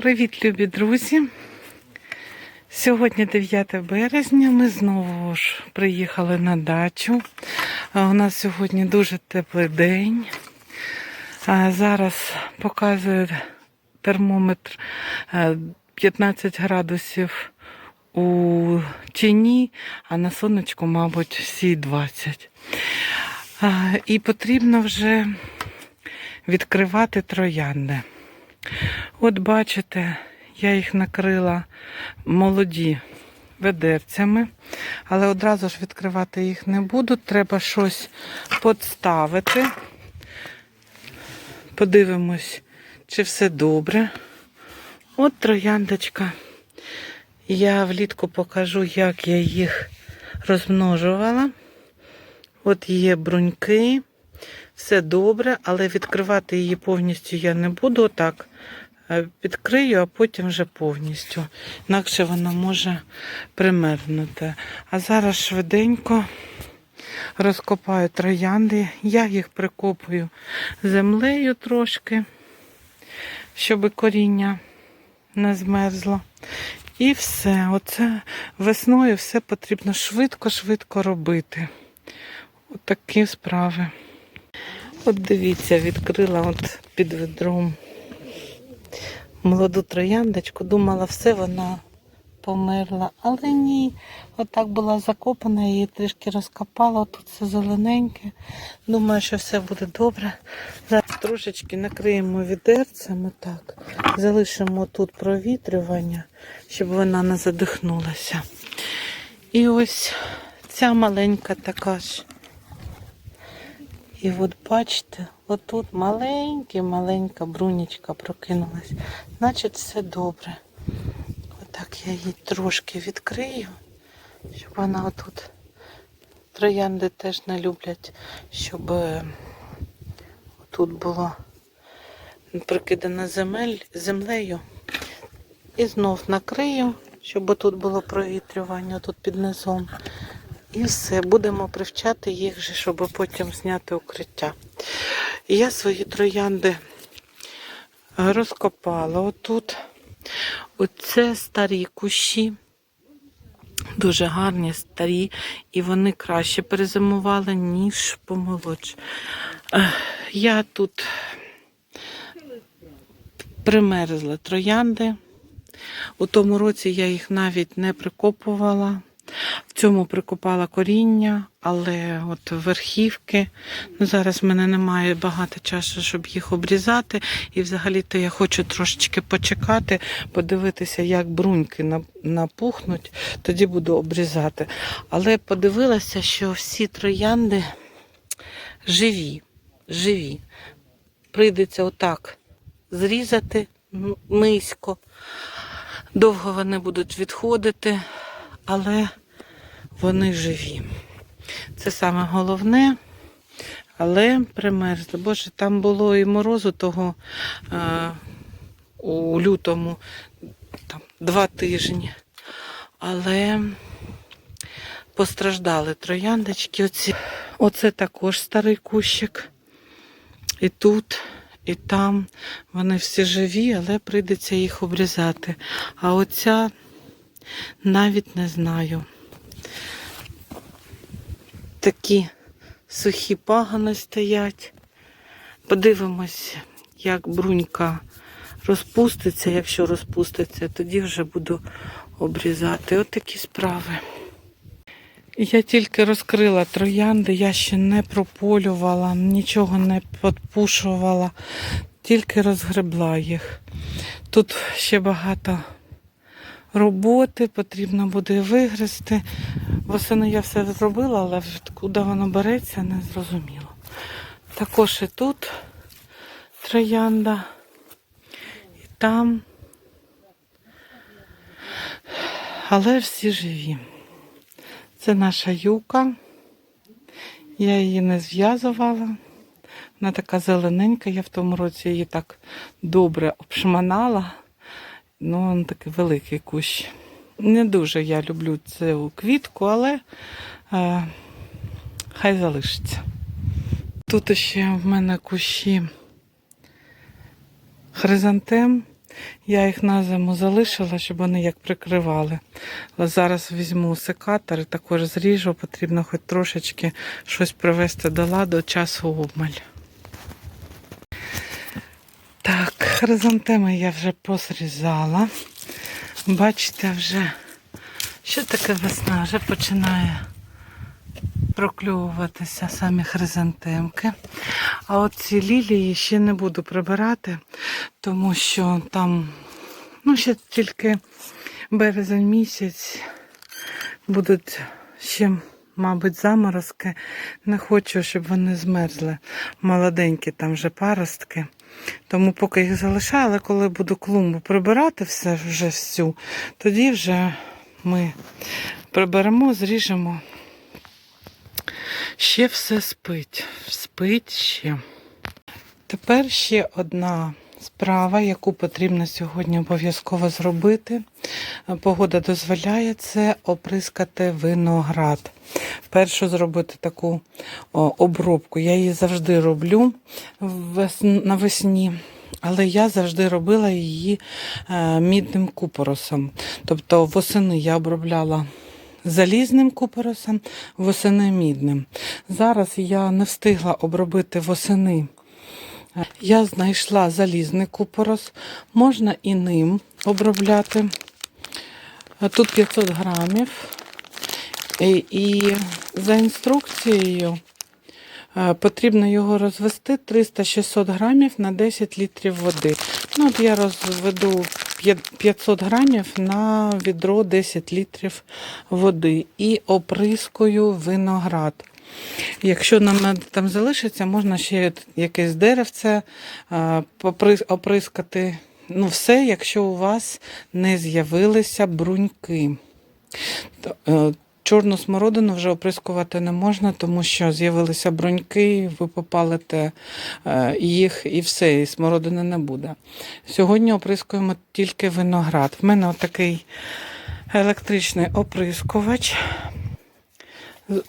Привіт, любі друзі! Сьогодні 9 березня. Ми знову ж приїхали на дачу. У нас сьогодні дуже теплий день. Зараз показує термометр е, 15 градусів у тіні, а на сонечку, мабуть, всі 20. І потрібно вже відкривати троянди. От бачите, я їх накрила молоді ведерцями, але одразу ж відкривати їх не буду. Треба щось подставити. Подивимось, чи все добре. От трояндочка. Я влітку покажу, як я їх розмножувала. От є бруньки, все добре, але відкривати її повністю я не буду. Отак е, відкрию, а потім вже повністю. Інакше вона може примерзнути. А зараз швиденько розкопаю троянди. Я їх прикопую землею трошки, щоб коріння не змерзло. І все. Оце весною все потрібно швидко-швидко робити. От справи. От дивіться, відкрила от під ведром молоду трояндочку. Думала, все, вона померла. Але ні, отак була закопана, її трішки розкопала, тут все зелененьке. Думаю, що все буде добре. Зараз трошечки накриємо відерцями так. Залишимо тут провітрювання, щоб вона не задихнулася. І ось ця маленька така ж. І от бачите, отут маленька-маленька брунічка прокинулась. Значить, все добре. Отак я її трошки відкрию, щоб вона отут. Троянди теж не люблять, щоб е, тут було прикидано земель, землею. І знов накрию, щоб тут було провітрювання тут під низом. І все, будемо привчати їх, щоб потім зняти укриття. І я свої троянди розкопала отут. Оце старі кущі. Дуже гарні, старі, і вони краще перезимували, ніж помолодші. Я тут примерзла троянди. У тому році я їх навіть не прикопувала. В цьому прикопала коріння, але от верхівки. Ну, зараз в мене немає багато часу, щоб їх обрізати. І взагалі-то я хочу трошечки почекати, подивитися, як бруньки напухнуть, тоді буду обрізати. Але подивилася, що всі троянди живі, живі. Прийдеться отак зрізати низько. Довго вони будуть відходити, але вони живі. Це саме головне, але примерзли. Боже, там було і морозу того е, у лютому там, два тижні. Але постраждали трояндочки. Оці. Оце також старий кущик. І тут, і там вони всі живі, але прийдеться їх обрізати. А оця навіть не знаю. Такі сухі пагани стоять. Подивимось, як брунька розпуститься. Якщо розпуститься, тоді вже буду обрізати. От такі справи. Я тільки розкрила троянди, я ще не прополювала, нічого не подпушувала, тільки розгребла їх. Тут ще багато роботи, потрібно буде вигризти. Восени я все зробила, але куди воно береться, не зрозуміло. Також і тут троянда, і там. Але всі живі. Це наша юка. Я її не зв'язувала. Вона така зелененька, я в тому році її так добре обшманала. Ну, він такий великий кущ. Не дуже я люблю цю квітку, але е, хай залишиться. Тут ще в мене кущі хризантем. Я їх на зиму залишила, щоб вони як прикривали. Але зараз візьму секатор і також зріжу, потрібно хоч трошечки щось привести до ладу, часу обмаль. Так, хризантеми я вже посрізала. Бачите, вже що таке весна? Вже починає прокльовуватися самі хризантемки. А от ці лілії ще не буду прибирати, тому що там ну, ще тільки березень місяць будуть ще, мабуть, заморозки. Не хочу, щоб вони змерзли. Молоденькі там вже паростки. Тому поки їх залишаю, але коли буду клумбу прибирати все вже всю, тоді вже ми приберемо, зріжемо. Ще все спить. Спить ще. Тепер ще одна справа, яку потрібно сьогодні обов'язково зробити. Погода дозволяє це оприскати виноград. Першу зробити таку обробку. Я її завжди роблю навесні. Але я завжди робила її е, мідним купоросом. Тобто восени я обробляла залізним купоросом, восени мідним. Зараз я не встигла обробити восени. Я знайшла залізний купорос, можна і ним обробляти. Тут 500 грамів. І, і за інструкцією е, потрібно його розвести 300-600 грамів на 10 літрів води. Ну, от я розведу 500 грамів на відро 10 літрів води і оприскую виноград. Якщо нам там залишиться, можна ще якесь деревце е, оприскати. Ну, все, якщо у вас не з'явилися бруньки. Е, Чорну смородину вже оприскувати не можна, тому що з'явилися бруньки, ви попалите е, їх і все, і смородини не буде. Сьогодні оприскуємо тільки виноград. В мене отакий електричний оприскувач.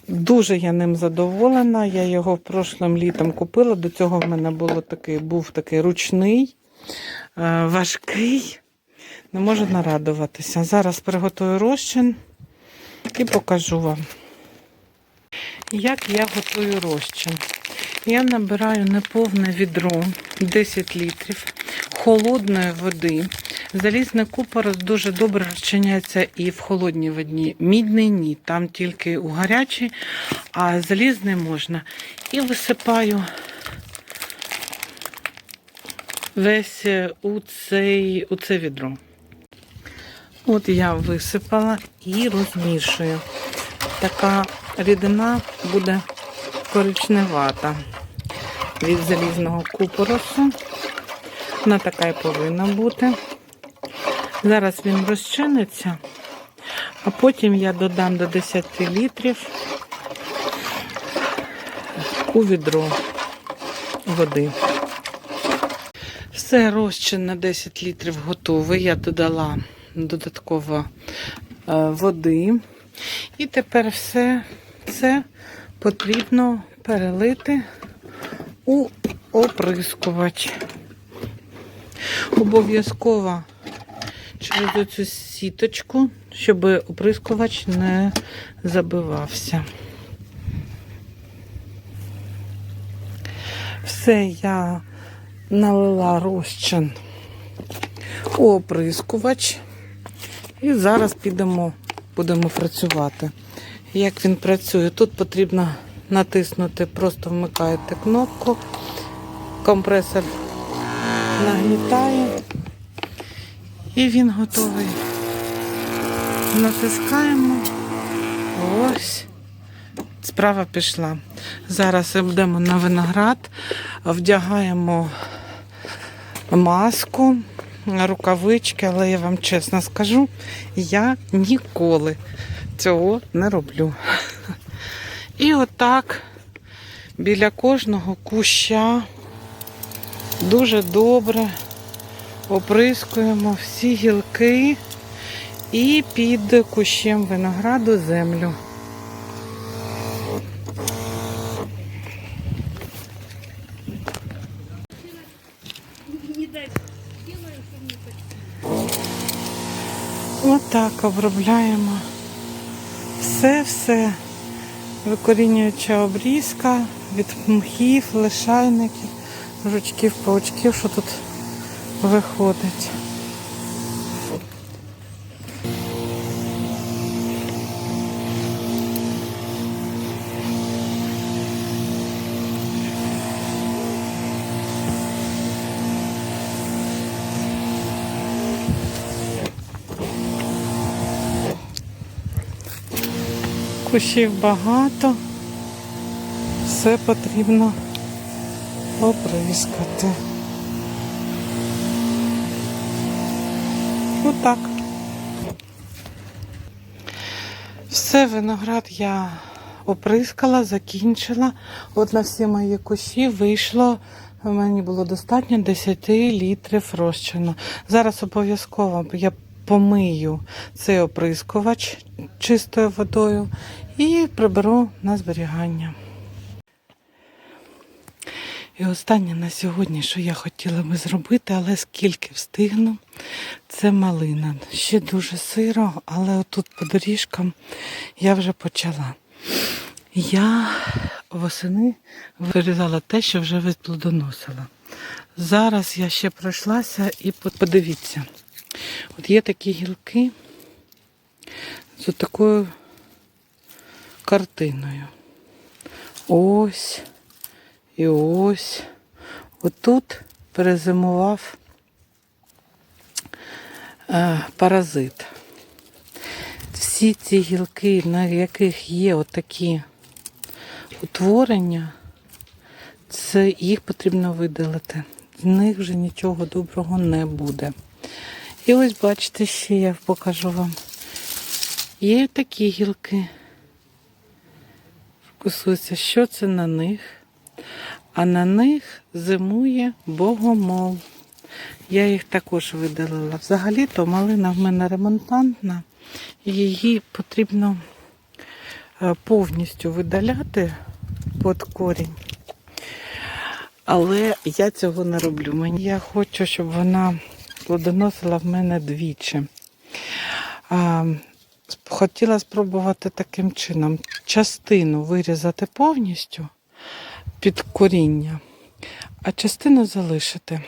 Дуже я ним задоволена. Я його прошлим літом купила. До цього в мене було такий, був такий ручний, важкий. Не можу нарадуватися. Зараз приготую розчин і покажу вам, як я готую розчин. Я набираю неповне відро 10 літрів холодної води. Залізний купорос дуже добре розчиняється і в холодній воді. Мідний ні, там тільки у гарячій, а залізний можна. І висипаю весь е, у, цей, у це відро. От я висипала і розмішую. Така рідина буде коричневата від залізного купоросу. Вона така і повинна бути. Зараз він розчиниться, а потім я додам до 10 літрів у відро води. Все розчин на 10 літрів готовий. Я додала додатково е, води. І тепер все це потрібно перелити у оприскувач. Обов'язково через цю сіточку, щоб оприскувач не забивався. Все я налила розчин у оприскувач. І зараз підемо, будемо працювати. Як він працює? Тут потрібно натиснути, просто вмикаєте кнопку, компресор нагнітає і він готовий. Натискаємо. Ось. Справа пішла. Зараз йдемо на виноград, вдягаємо маску, рукавички, але я вам чесно скажу, я ніколи цього не роблю. І отак біля кожного куща дуже добре оприскуємо всі гілки і під кущем винограду землю. Отак От обробляємо все-все. Викорінююча обрізка від мхів, лишайників, жучків, паучків, що тут виходить. Кущів багато, все потрібно оприскати. Отак. Все, виноград я оприскала, закінчила. От на всі мої кущі вийшло. Мені було достатньо 10 літрів розчину. Зараз обов'язково я помию цей оприскувач чистою водою і приберу на зберігання. І останнє на сьогодні, що я хотіла би зробити, але скільки встигну, це малина. Ще дуже сиро, але отут по доріжкам я вже почала. Я восени вирізала те, що вже відплодоносила. Зараз я ще пройшлася і подивіться. От є такі гілки з такою картиною. Ось і ось. Отут перезимував е, паразит. Всі ці гілки, на яких є отакі утворення, це їх потрібно видалити. З них вже нічого доброго не буде. І ось бачите, ще я покажу вам. Є такі гілки. Фокусується, що це на них. А на них зимує богомол. Я їх також видалила. Взагалі-то малина в мене ремонтантна, її потрібно е, повністю видаляти під корінь. Але я цього не роблю. Я хочу, щоб вона плодоносила в мене двічі. А, хотіла спробувати таким чином частину вирізати повністю під коріння, а частину залишити.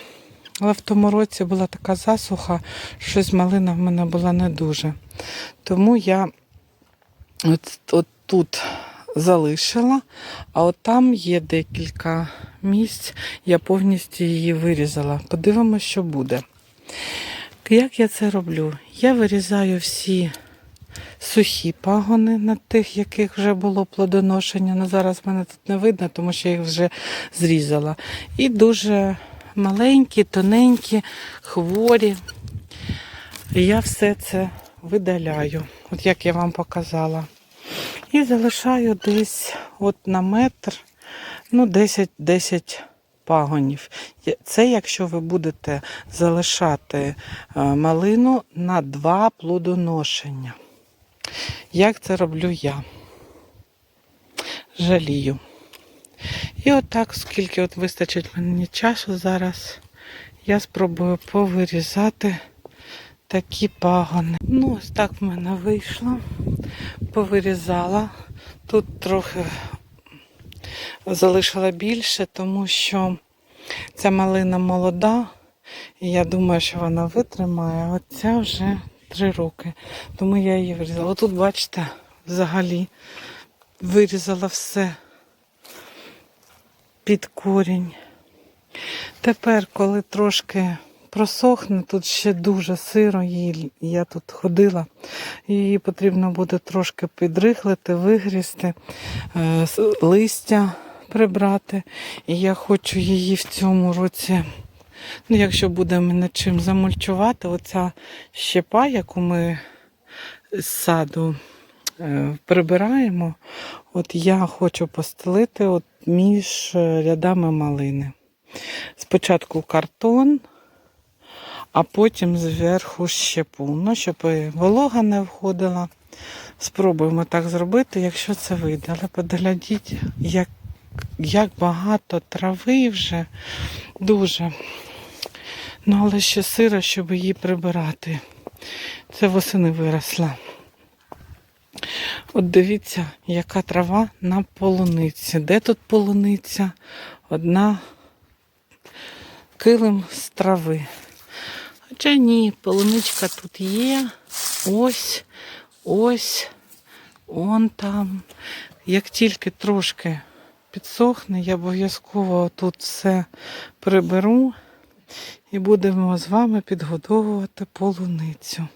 Але в тому році була така засуха, щось малина в мене була не дуже. Тому я от, от тут залишила, а от там є декілька місць, я повністю її вирізала. Подивимося, що буде. Як я це роблю? Я вирізаю всі сухі пагони на тих, яких вже було плодоношення. Ну, зараз мене тут не видно, тому що я їх вже зрізала. І дуже маленькі, тоненькі, хворі. Я все це видаляю, от як я вам показала. І залишаю десь от на метр, ну, 10-10 пагонів. Це якщо ви будете залишати е, малину на два плодоношення. Як це роблю я? Жалію. І отак, скільки от вистачить мені часу зараз, я спробую повирізати такі пагони. Ну, ось так в мене вийшло. Повирізала. Тут трохи залишила більше, тому що ця малина молода, і я думаю, що вона витримає. Оця вже три роки. Тому я її вирізала. Отут, бачите, взагалі вирізала все під корінь. Тепер, коли трошки просохне, тут ще дуже сиро, її, я тут ходила, її потрібно буде трошки підрихлити, вигрізти, е, листя прибрати. І я хочу її в цьому році, ну, якщо буде мене чим замульчувати, оця щепа, яку ми з саду е, прибираємо, от я хочу постелити от між е, рядами малини. Спочатку картон, а потім зверху щепу. Ну, щоб волога не входила. Спробуємо так зробити, якщо це вийде. Але подглядіть, як, як багато трави вже дуже. Ну, але ще сира, щоб її прибирати. Це восени виросла. От дивіться, яка трава на полуниці. Де тут полуниця? Одна килим з трави. Хоча ні, полуничка тут є. Ось, ось, он там. Як тільки трошки підсохне, я обов'язково тут все приберу і будемо з вами підгодовувати полуницю.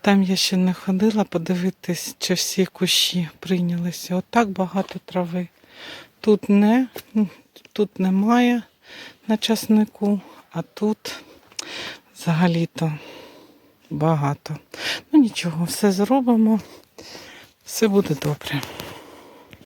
Там я ще не ходила подивитись, чи всі кущі прийнялися. Отак багато трави. Тут не, тут немає на часнику, а тут взагалі-то багато. Ну нічого, все зробимо, все буде добре.